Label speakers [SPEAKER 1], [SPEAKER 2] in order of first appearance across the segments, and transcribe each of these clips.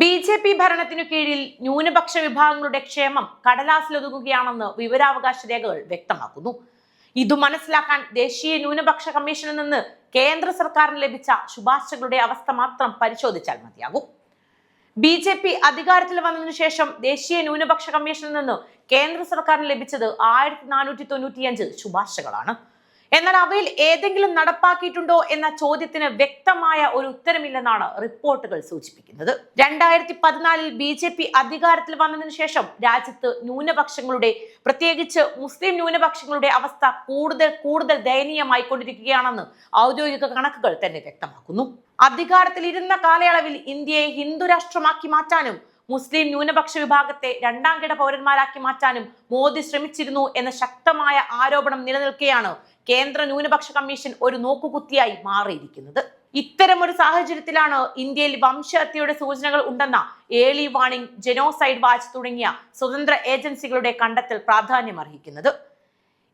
[SPEAKER 1] B J P ഭരണത്തിനു കീഴിൽ ന്യൂനപക്ഷ വിഭാഗങ്ങളുടെ ക്ഷേമം കടലാസിലൊതുങ്ങുകയാണെന്ന് വിവരാവകാശ രേഖകൾ വ്യക്തമാക്കുന്നു. ഇതു മനസ്സിലാക്കാൻ ദേശീയ ന്യൂനപക്ഷ കമ്മീഷനിൽ നിന്ന് കേന്ദ്ര സർക്കാരിന് ലഭിച്ച ശുപാർശകളുടെ അവസ്ഥ മാത്രം പരിശോധിച്ചാൽ മതിയാകും. ബി ജെ പി അധികാരത്തിൽ വന്നതിനു ശേഷം ദേശീയ ന്യൂനപക്ഷ കമ്മീഷനിൽ നിന്ന് കേന്ദ്ര സർക്കാരിന് ലഭിച്ചത് ആയിരത്തി നാനൂറ്റി തൊണ്ണൂറ്റിയഞ്ച് ശുപാർശകളാണ്. എന്നാൽ അവയിൽ ഏതെങ്കിലും നടപ്പാക്കിയിട്ടുണ്ടോ എന്ന ചോദ്യത്തിന് വ്യക്തമായ ഒരു ഉത്തരമില്ലെന്നാണ് റിപ്പോർട്ടുകൾ സൂചിപ്പിക്കുന്നത്. രണ്ടായിരത്തി പതിനാലിൽ ബി ജെ പി അധികാരത്തിൽ വന്നതിനു ശേഷം രാജ്യത്ത് ന്യൂനപക്ഷങ്ങളുടെ പ്രത്യേകിച്ച് മുസ്ലിം ന്യൂനപക്ഷങ്ങളുടെ അവസ്ഥ കൂടുതൽ കൂടുതൽ ദയനീയമായി കൊണ്ടിരിക്കുകയാണെന്ന് ഔദ്യോഗിക കണക്കുകൾ തന്നെ വ്യക്തമാക്കുന്നു. അധികാരത്തിൽ ഇരുന്ന കാലയളവിൽ ഇന്ത്യയെ ഹിന്ദുരാഷ്ട്രമാക്കി മാറ്റാനും മുസ്ലിം ന്യൂനപക്ഷ വിഭാഗത്തെ രണ്ടാം കിട പൗരന്മാരാക്കി മാറ്റാനും മോദി ശ്രമിച്ചിരുന്നു എന്ന ശക്തമായ ആരോപണം നിലനിൽക്കെയാണ് കേന്ദ്ര ന്യൂനപക്ഷ കമ്മീഷൻ ഒരു നോക്കുകുത്തിയായി മാറിയിരിക്കുന്നത്. ഒരു സാഹചര്യത്തിലാണ് ഇന്ത്യയിൽ വംശഹത്യയുടെ സൂചനകൾ ഉണ്ടെന്ന ഏളി വാണിംഗ് ജെനോസൈഡ് വാച്ച് തുടങ്ങിയ സ്വതന്ത്ര ഏജൻസികളുടെ കണ്ടെത്തൽ പ്രാധാന്യമർഹിക്കുന്നത്.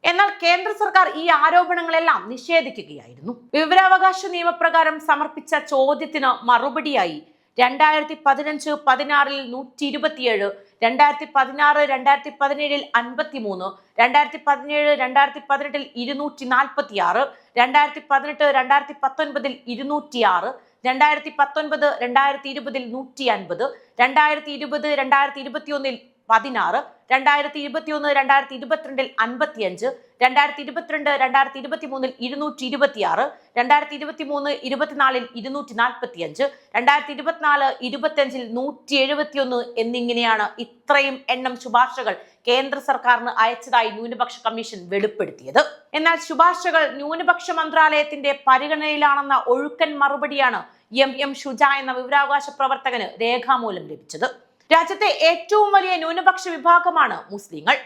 [SPEAKER 1] എന്നാൽ കേന്ദ്ര സർക്കാർ ഈ ആരോപണങ്ങളെല്ലാം നിഷേധിക്കുകയായിരുന്നു. വിവരാവകാശ നിയമപ്രകാരം സമർപ്പിച്ച ചോദ്യത്തിന് മറുപടിയായി രണ്ടായിരത്തി പതിനഞ്ച് പതിനാറിൽ നൂറ്റി ഇരുപത്തിയേഴ് രണ്ടായിരത്തി പതിനാറ് രണ്ടായിരത്തി പതിനേഴിൽ അൻപത്തി മൂന്ന് രണ്ടായിരത്തി പതിനേഴ് രണ്ടായിരത്തി പതിനെട്ടിൽ ഇരുന്നൂറ്റി നാൽപ്പത്തി ആറ് രണ്ടായിരത്തി പതിനെട്ട് രണ്ടായിരത്തി പത്തൊൻപതിൽ ഇരുന്നൂറ്റിയാറ് രണ്ടായിരത്തി പത്തൊൻപത് രണ്ടായിരത്തി ഇരുപതിൽ നൂറ്റി അൻപത് രണ്ടായിരത്തി ഇരുപത് രണ്ടായിരത്തി ഇരുപത്തി ഒന്നിൽ പതിനാറ് രണ്ടായിരത്തി ഇരുപത്തി ഒന്ന് രണ്ടായിരത്തി ഇരുപത്തിരണ്ടിൽ അൻപത്തിയഞ്ച് രണ്ടായിരത്തി ഇരുപത്തിരണ്ട് രണ്ടായിരത്തി ഇരുപത്തി മൂന്നിൽ ഇരുന്നൂറ്റി ഇരുപത്തിയാറ് രണ്ടായിരത്തി ഇരുപത്തി മൂന്ന് ഇരുപത്തിനാലിൽ ഇരുന്നൂറ്റി നാൽപ്പത്തി അഞ്ച് രണ്ടായിരത്തി ഇരുപത്തിനാല് ഇരുപത്തിയഞ്ചിൽ നൂറ്റി എഴുപത്തിയൊന്ന് എന്നിങ്ങനെയാണ് ഇത്രയും എണ്ണം ശുപാർശകൾ കേന്ദ്ര സർക്കാരിന് അയച്ചതായി ന്യൂനപക്ഷ കമ്മീഷൻ വെളിപ്പെടുത്തിയത്. എന്നാൽ ശുപാർശകൾ ന്യൂനപക്ഷ മന്ത്രാലയത്തിന്റെ പരിഗണനയിലാണെന്ന ഒഴുക്കൻ മറുപടിയാണ് എം എം ഷുജ എന്ന വിവരാവകാശ പ്രവർത്തകന് രേഖാമൂലം ലഭിച്ചത്. രാജ്യത്തെ ഏറ്റവും വലിയ ന്യൂനപക്ഷ വിഭാഗമാണ് മുസ്ലിങ്ങൾ.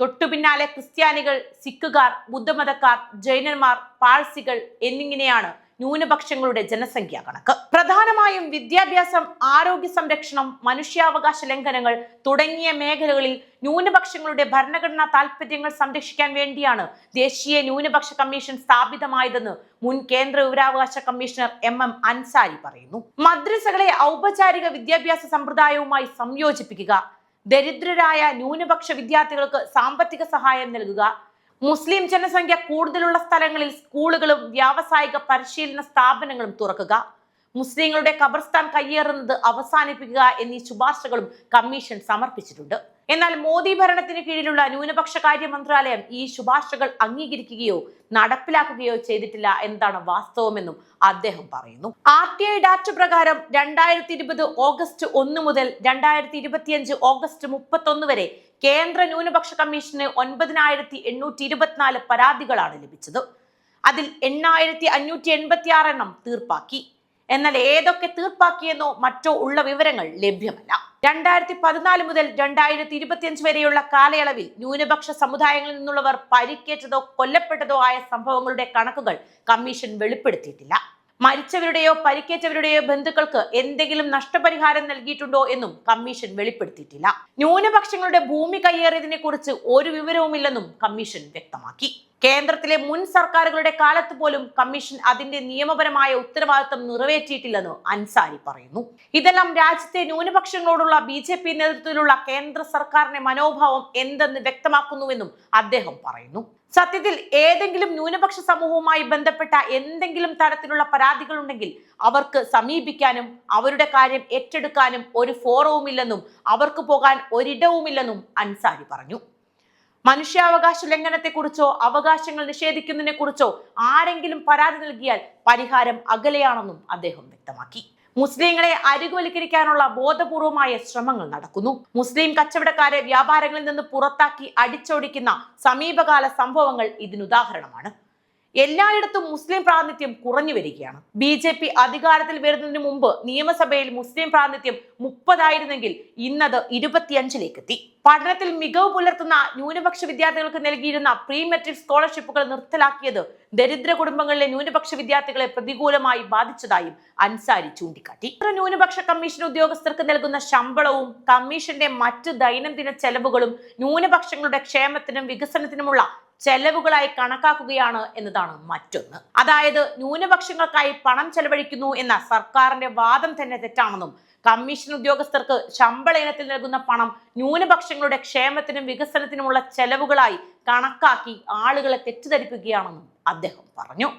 [SPEAKER 1] തൊട്ടു പിന്നാലെ ക്രിസ്ത്യാനികൾ സിഖുകാർ ബുദ്ധമതക്കാർ ജൈനന്മാർ പാഴ്സികൾ എന്നിങ്ങനെയാണ് ന്യൂനപക്ഷങ്ങളുടെ ജനസംഖ്യാ കണക്ക്. പ്രധാനമായും വിദ്യാഭ്യാസം ആരോഗ്യ സംരക്ഷണം മനുഷ്യാവകാശ ലംഘനങ്ങൾ തുടങ്ങിയ മേഖലകളിൽ ന്യൂനപക്ഷങ്ങളുടെ ഭരണഘടനാ താൽപര്യങ്ങൾ സംരക്ഷിക്കാൻ വേണ്ടിയാണ് ദേശീയ ന്യൂനപക്ഷ കമ്മീഷൻ സ്ഥാപിതമായതെന്ന് മുൻ കേന്ദ്ര വിവരാവകാശ കമ്മീഷണർ എം എം അൻസാരി പറയുന്നു. മദ്രസകളെ ഔപചാരിക വിദ്യാഭ്യാസ സമ്പ്രദായവുമായി സംയോജിപ്പിക്കുക ദരിദ്രരായ ന്യൂനപക്ഷ വിദ്യാർത്ഥികൾക്ക് സാമ്പത്തിക സഹായം നൽകുക മുസ്ലിം ജനസംഖ്യ കൂടുതലുള്ള സ്ഥലങ്ങളിൽ സ്കൂളുകളും വ്യാവസായിക പരിശീലന സ്ഥാപനങ്ങളും തുറക്കുക. മുസ്ലിങ്ങളുടെ ഖബർസ്ഥാൻ കയ്യേറുന്നത് അവസാനിപ്പിക്കുക എന്നീ ശുപാർശകളും കമ്മീഷൻ സമർപ്പിച്ചിട്ടുണ്ട്. എന്നാൽ മോദി ഭരണത്തിന് കീഴിലുള്ള ന്യൂനപക്ഷ കാര്യ മന്ത്രാലയം ഈ ശുപാർശകൾ അംഗീകരിക്കുകയോ നടപ്പിലാക്കുകയോ ചെയ്തിട്ടില്ല എന്നതാണ് വാസ്തവമെന്നും അദ്ദേഹം പറയുന്നു. ആർ ടി ഐ ഡാറ്റ പ്രകാരം രണ്ടായിരത്തി ഇരുപത് ഓഗസ്റ്റ് ഒന്ന് മുതൽ രണ്ടായിരത്തി ഇരുപത്തിയഞ്ച് ഓഗസ്റ്റ് മുപ്പത്തൊന്ന് വരെ കേന്ദ്ര ന്യൂനപക്ഷ കമ്മീഷന് ഒൻപതിനായിരത്തി എണ്ണൂറ്റി ഇരുപത്തിനാല് പരാതികളാണ് ലഭിച്ചത്. അതിൽ എണ്ണായിരത്തി അഞ്ഞൂറ്റി എൺപത്തി ആറെണ്ണം തീർപ്പാക്കി. എന്നാൽ ഏതൊക്കെ തീർപ്പാക്കിയെന്നോ മറ്റോ ഉള്ള വിവരങ്ങൾ ലഭ്യമല്ല. രണ്ടായിരത്തി പതിനാല് മുതൽ രണ്ടായിരത്തി ഇരുപത്തിയഞ്ച് വരെയുള്ള കാലയളവിൽ ന്യൂനപക്ഷ സമുദായങ്ങളിൽ നിന്നുള്ളവർ പരിക്കേറ്റതോ കൊല്ലപ്പെട്ടതോ ആയ സംഭവങ്ങളുടെ കണക്കുകൾ കമ്മീഷൻ വെളിപ്പെടുത്തിയിട്ടില്ല. മരിച്ചവരുടെയോ പരിക്കേറ്റവരുടെയോ ബന്ധുക്കൾക്ക് എന്തെങ്കിലും നഷ്ടപരിഹാരം നൽകിയിട്ടുണ്ടോ എന്നും കമ്മീഷൻ വെളിപ്പെടുത്തിയിട്ടില്ല. ന്യൂനപക്ഷങ്ങളുടെ ഭൂമി കയ്യേറിയതിനെ കുറിച്ച് ഒരു വിവരവുമില്ലെന്നും കമ്മീഷൻ വ്യക്തമാക്കി. കേന്ദ്രത്തിലെ മുൻ സർക്കാരുകളുടെ കാലത്ത് പോലും കമ്മീഷൻ അതിന്റെ നിയമപരമായ ഉത്തരവാദിത്തം നിറവേറ്റിയിട്ടില്ലെന്ന് അൻസാരി പറയുന്നു. ഇതെല്ലാം രാജ്യത്തെ ന്യൂനപക്ഷങ്ങളോടുള്ള ബി ജെ പി നേതൃത്വത്തിലുള്ള കേന്ദ്ര സർക്കാരിന്റെ മനോഭാവം എന്തെന്ന് വ്യക്തമാക്കുന്നുവെന്നും അദ്ദേഹം പറയുന്നു. സത്യത്തിൽ ഏതെങ്കിലും ന്യൂനപക്ഷ സമൂഹവുമായി ബന്ധപ്പെട്ട എന്തെങ്കിലും തരത്തിലുള്ള പരാതികൾ ഉണ്ടെങ്കിൽ അവർക്ക് സമീപിക്കാനും അവരുടെ കാര്യം ഏറ്റെടുക്കാനും ഒരു ഫോറവുമില്ലെന്നും അവർക്ക് പോകാൻ ഒരിടവുമില്ലെന്നും അൻസാരി പറഞ്ഞു. മനുഷ്യാവകാശ ലംഘനത്തെക്കുറിച്ചോ അവകാശങ്ങൾ നിഷേധിക്കുന്നതിനെ കുറിച്ചോ ആരെങ്കിലും പരാതി നൽകിയാൽ പരിഹാരം അകലെയാണെന്നും അദ്ദേഹം വ്യക്തമാക്കി. മുസ്ലിങ്ങളെ അരികുവൽക്കരിക്കാനുള്ള ബോധപൂർവമായ ശ്രമങ്ങൾ നടക്കുന്നു. മുസ്ലിം കച്ചവടക്കാരെ വ്യാപാരങ്ങളിൽ നിന്ന് പുറത്താക്കി അടിച്ചോടിക്കുന്ന സമീപകാല സംഭവങ്ങൾ ഇതിനുദാഹരണമാണ്. എല്ലായിടത്തും മുസ്ലിം പ്രാതിനിധ്യം കുറഞ്ഞു വരികയാണ്. ബി ജെ പി അധികാരത്തിൽ വരുന്നതിന് മുമ്പ് നിയമസഭയിൽ മുസ്ലിം പ്രാതിനിധ്യം മുപ്പതായിരുന്നെങ്കിൽ ഇന്നത് ഇരുപത്തിയഞ്ചിലേക്ക് എത്തി പഠനത്തിൽ മികവ് പുലർത്തുന്ന ന്യൂനപക്ഷ വിദ്യാർത്ഥികൾക്ക് നൽകിയിരുന്ന പ്രീ മെട്രിക് സ്കോളർഷിപ്പുകൾ നിർത്തലാക്കിയത് ദരിദ്ര കുടുംബങ്ങളിലെ ന്യൂനപക്ഷ വിദ്യാർത്ഥികളെ പ്രതികൂലമായി ബാധിച്ചതായും അൻസാരി ചൂണ്ടിക്കാട്ടി. ഇത്ര ന്യൂനപക്ഷ കമ്മീഷൻ ഉദ്യോഗസ്ഥർക്ക് നൽകുന്ന ശമ്പളവും കമ്മീഷന്റെ മറ്റ് ദൈനംദിന ചെലവുകളും ന്യൂനപക്ഷങ്ങളുടെ ക്ഷേമത്തിനും വികസനത്തിനുമുള്ള ചെലവുകളായി കണക്കാക്കുകയാണ് എന്നതാണ് മറ്റൊന്ന്. അതായത് ന്യൂനപക്ഷങ്ങൾക്കായി പണം ചെലവഴിക്കുന്നു എന്ന സർക്കാരിന്റെ വാദം തന്നെ തെറ്റാണെന്നും കമ്മീഷൻ ഉദ്യോഗസ്ഥർക്ക് ശമ്പള ഇനത്തിൽ നൽകുന്ന പണം ന്യൂനപക്ഷങ്ങളുടെ ക്ഷേമത്തിനും വികസനത്തിനുമുള്ള ചെലവുകളായി കണക്കാക്കി ആളുകളെ തെറ്റിദ്ധരിപ്പിക്കുകയാണെന്നും അദ്ദേഹം പറഞ്ഞു.